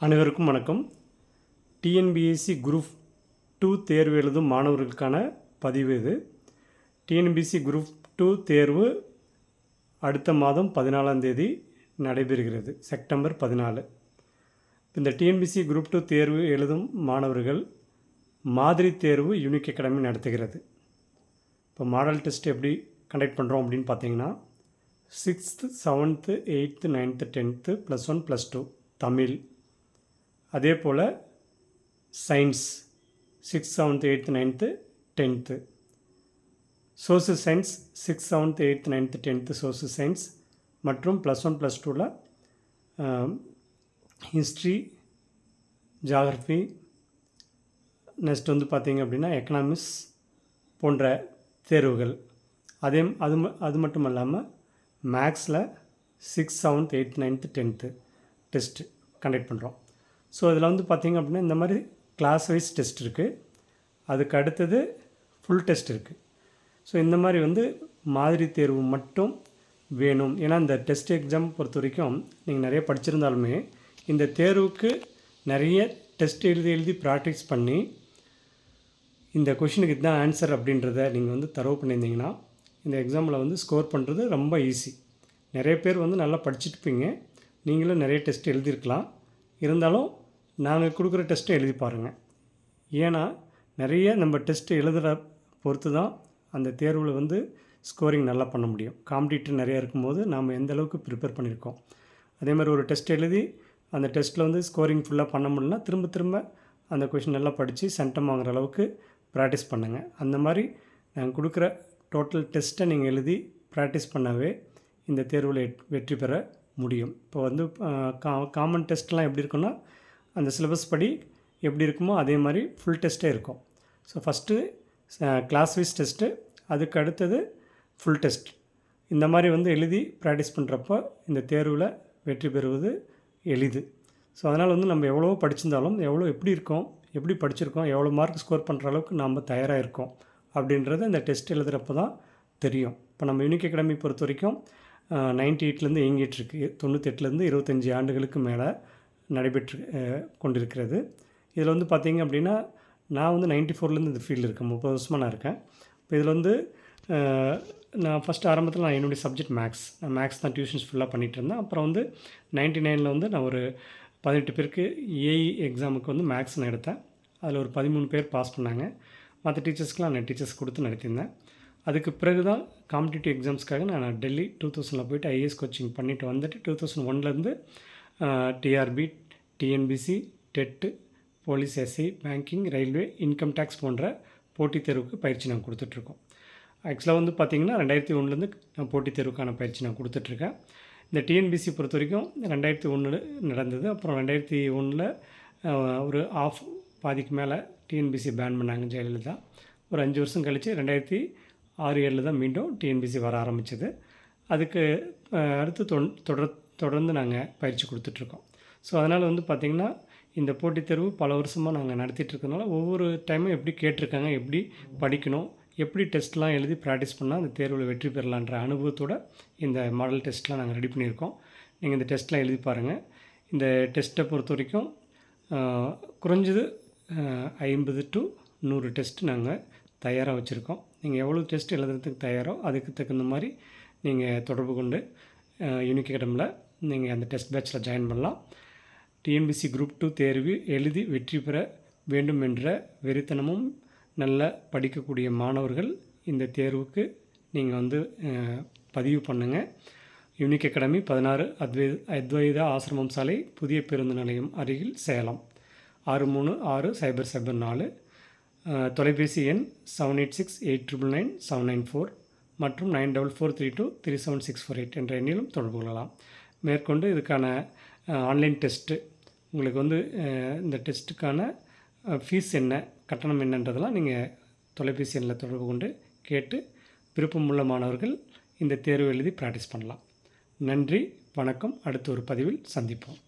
அனைவருக்கும் வணக்கம். TNPSC group two தேர்வு எழுதும் மாணவர்களுக்கான பதிவு இது. டிஎன்பிஎஸ்சி குரூப் டூ தேர்வு அடுத்த மாதம் பதினாலாம் தேதி நடைபெறுகிறது செப்டம்பர் பதினாலு. இந்த டிஎன்பிஎஸ்சி குரூப் டூ தேர்வு எழுதும் மாணவர்கள் மாதிரி தேர்வு யூனிக் அகாடமி நடத்துகிறது. இப்போ மாடல் டெஸ்ட் எப்படி கண்டக்ட் பண்ணுறோம் அப்படின்னு பார்த்தீங்கன்னா sixth seventh eighth ninth tenth plus one plus two Tamil. அதே போல் science six seventh eighth ninth tenth social science six seventh eighth ninth tenth social science மற்றும் ப்ளஸ் ஒன் ப்ளஸ் டூவில் history geography next வந்து பார்த்திங்க அப்படின்னா economics போன்ற தேர்வுகள். அதே அது ம- அது மட்டும் இல்லாமல் மேக்ஸில் six seventh eighth ninth tenth test conduct பண்ணுறோம் ஸோ இதில் வந்து பார்த்திங்க அப்படின்னா இந்த மாதிரி கிளாஸ் வைஸ் டெஸ்ட் இருக்குது அதுக்கு அடுத்தது ஃபுல் டெஸ்ட் இருக்குது ஸோ இந்த மாதிரி வந்து மாதிரி தேர்வு மட்டும் வேணும். ஏன்னா இந்த டெஸ்ட் எக்ஸாம் பொறுத்த வரைக்கும் நீங்கள் நிறைய படிச்சிருந்தாலுமே இந்த தேர்வுக்கு நிறைய டெஸ்ட் எழுதி எழுதி ப்ராக்டிஸ் பண்ணி இந்த கொஷினுக்கு இதுதான் ஆன்சர் அப்படின்றத நீங்கள் வந்து தரவு பண்ணியிருந்தீங்கன்னா இந்த எக்ஸாமில் வந்து ஸ்கோர் பண்ணுறது ரொம்ப ஈஸி நிறைய பேர் வந்து நல்லா படிச்சுட்டுப்பீங்க நீங்களும் நிறைய டெஸ்ட் எழுதியிருக்கலாம். இருந்தாலும் நாங்கள் கொடுக்குற டெஸ்ட்டை எழுதி பாருங்கள் ஏன்னா நிறைய நம்ம டெஸ்ட்டு எழுதுகிற பொறுத்து தான் அந்த தேர்வில் வந்து ஸ்கோரிங் நல்லா பண்ண முடியும். காம்படிட்டர் நிறையா இருக்கும்போது நாம் எந்த அளவுக்கு ப்ரிப்பேர் பண்ணியிருக்கோம். அதே மாதிரி ஒரு டெஸ்ட் எழுதி அந்த டெஸ்ட்டில் வந்து ஸ்கோரிங் ஃபுல்லாக பண்ண முடியலனா திரும்ப திரும்ப அந்த கொஷின் நல்லா படித்து சென்டம் வாங்குற அளவுக்கு ப்ராக்டிஸ் பண்ணுங்கள் அந்த மாதிரி நாங்கள் கொடுக்குற டோட்டல் டெஸ்ட்டை நீங்கள் எழுதி ப்ராக்டிஸ் பண்ணாவே இந்த தேர்வில் வெட்- வெற்றி பெற முடியும். இப்போ வந்து கா காமன் டெஸ்ட்லாம் எப்படி இருக்குன்னா அந்த சிலபஸ் படி எப்படி இருக்குமோ அதே மாதிரி ஃபுல் டெஸ்ட்டே இருக்கும். So first class wise test அதுக்கு அடுத்தது ஃபுல் டெஸ்ட் இந்த மாதிரி வந்து எழுதி ப்ராக்டிஸ் பண்ணுறப்போ இந்த தேர்வில் வெற்றி பெறுவது எளிது. ஸோ அதனால் வந்து நம்ம எவ்வளோ படிச்சிருந்தாலும் எவ்வளோ எப்படி இருக்கோம் எப்படி படிச்சிருக்கோம் எவ்வளோ மார்க் ஸ்கோர் பண்ணுற அளவுக்கு நாம் தயாராக இருக்கோம் அப்படின்றது இந்த டெஸ்ட் எழுதுகிறப்ப தான் தெரியும். இப்போ நம்ம யூனிக் அகாடமி பொறுத்த வரைக்கும் நைன்டி எயிட்லேருந்து இயங்கிட்டுருக்கு. தொண்ணூத்தெட்டுலேருந்து இருபத்தஞ்சி ஆண்டுகளுக்கு மேலே நடைபெற்று கொண்டிருக்கிறது. இதில் வந்து பார்த்திங்க அப்படின்னா நான் வந்து நைன்டி ஃபோர்லேருந்து இந்த ஃபீல்டு இருக்கேன். முப்பது வருஷமாக நான் இருக்கேன். இப்போ இதில் வந்து நான் ஃபஸ்ட் ஆரம்பத்தில் நான் என்னுடைய சப்ஜெக்ட் மேக்ஸ். நான் மேக்ஸ் தான் டியூஷன்ஸ் ஃபுல்லாக பண்ணிகிட்டு இருந்தேன். அப்புறம் வந்து நைன்டி நைனில் வந்து நான் ஒரு பதினெட்டு பேருக்கு ஏஇ எக்ஸாமுக்கு வந்து மேக்ஸ் நான் எடுத்தேன். அதில் ஒரு பதிமூணு பேர் பாஸ் பண்ணாங்க. மற்ற டீச்சர்ஸ்க்கெலாம் நான் டீச்சர்ஸ் கொடுத்து நடத்தியிருந்தேன். அதுக்கு பிறகு தான் காம்படிட்டிவ் எக்ஸாம்ஸ்க்காக நான் டெல்லி டூ தௌசண்டில் போயிட்டு ஐஏஎஸ் கோச்சிங் பண்ணிட்டு வந்துட்டு டூ தௌசண்ட் ஒன்லேருந்து TRB TNPSC TET police SI banking railway income tax போன்ற போட்டித் தேர்வுக்கு பயிற்சி நான் கொடுத்துட்ருக்கோம். ஆக்சுவலாக வந்து பார்த்திங்கன்னா ரெண்டாயிரத்தி ஒன்றுலேருந்து நான் போட்டித் தேர்வுக்கான பயிற்சி நான் கொடுத்துட்ருக்கேன். இந்த டிஎன்பிசி பொறுத்த வரைக்கும் ரெண்டாயிரத்தி ஒன்றில் நடந்தது. அப்புறம் ரெண்டாயிரத்தி ஒன்றில் ஒரு ஆஃப் பாதிக்கு மேலே டிஎன்பிசி பேன் பண்ணாங்க ஜெயலலிதா. ஒரு அஞ்சு வருஷம் கழித்து ரெண்டாயிரத்தி ஆறு ஏழில் தான் மீண்டும் டிஎன்பிசி வர ஆரம்பிச்சது. அதுக்கு அடுத்து தொன் தொடர் தொடர்ந்து நாங்கள் பயிற்சி கொடுத்துட்ருக்கோம். ஸோ அதனால் வந்து பார்த்திங்கன்னா இந்த போட்டித் தேர்வு பல வருஷமாக நாங்கள் நடத்திட்டுருக்கனால ஒவ்வொரு டைமும் எப்படி கேட்டிருக்காங்க எப்படி படிக்கணும் எப்படி டெஸ்ட்லாம் எழுதி ப்ராக்டிஸ் பண்ணால் அந்த தேர்வில் வெற்றி பெறலான்ற அனுபவத்தோட இந்த மாடல் டெஸ்ட்லாம் நாங்கள் ரெடி பண்ணியிருக்கோம். நீங்கள் இந்த டெஸ்ட்லாம் எழுதி பாருங்கள் இந்த டெஸ்ட்டை பொறுத்த வரைக்கும் குறைஞ்சது ஐம்பது டு நூறு டெஸ்ட் நாங்கள் தயாராக வச்சுருக்கோம். நீங்கள் எவ்வளோ டெஸ்ட் எழுதுறதுக்கு தயாரோ அதுக்கு தகுந்த மாதிரி நீங்கள் தொடர்பு கொண்டு யூனிக் அகடமில் நீங்கள் அந்த டெஸ்ட் பேட்சில் ஜாயின் பண்ணலாம். டிஎன்பிசி குரூப் டூ தேர்வு எழுதி வெற்றி பெற வேண்டும் என்ற வெறித்தனமும் நல்ல படிக்கக்கூடிய மாணவர்கள் இந்த தேர்வுக்கு நீங்கள் வந்து பதிவு பண்ணுங்கள் யூனிக் அகாடமி பதினாறு அத்வை அத்வைதா ஆசிரமம் சாலை புதிய பேருந்து நிலையம் அருகில் சேலம். ஆறு மூணு ஆறு சைபர் சைபர் நாலு. தொலைபேசி எண் seven eight six eight triple nine seven nine four மற்றும் nine double four three two three seven six four eight என்ற எண்ணிலும் தொடர்பு கொள்ளலாம். மேற்கொண்டு இதுக்கான ஆன்லைன் டெஸ்ட்டு உங்களுக்கு வந்து இந்த டெஸ்ட்டுக்கான ஃபீஸ் என்ன கட்டணம் என்னன்றதெல்லாம் நீங்கள் தொலைபேசி எண்ணில் தொடர்பு கொண்டு கேட்டு விருப்பமுள்ள மாணவர்கள் இந்த தேர்வு எழுதி ப்ராக்டிஸ் பண்ணலாம். நன்றி வணக்கம். அடுத்த ஒரு பதிவில் சந்திப்போம்.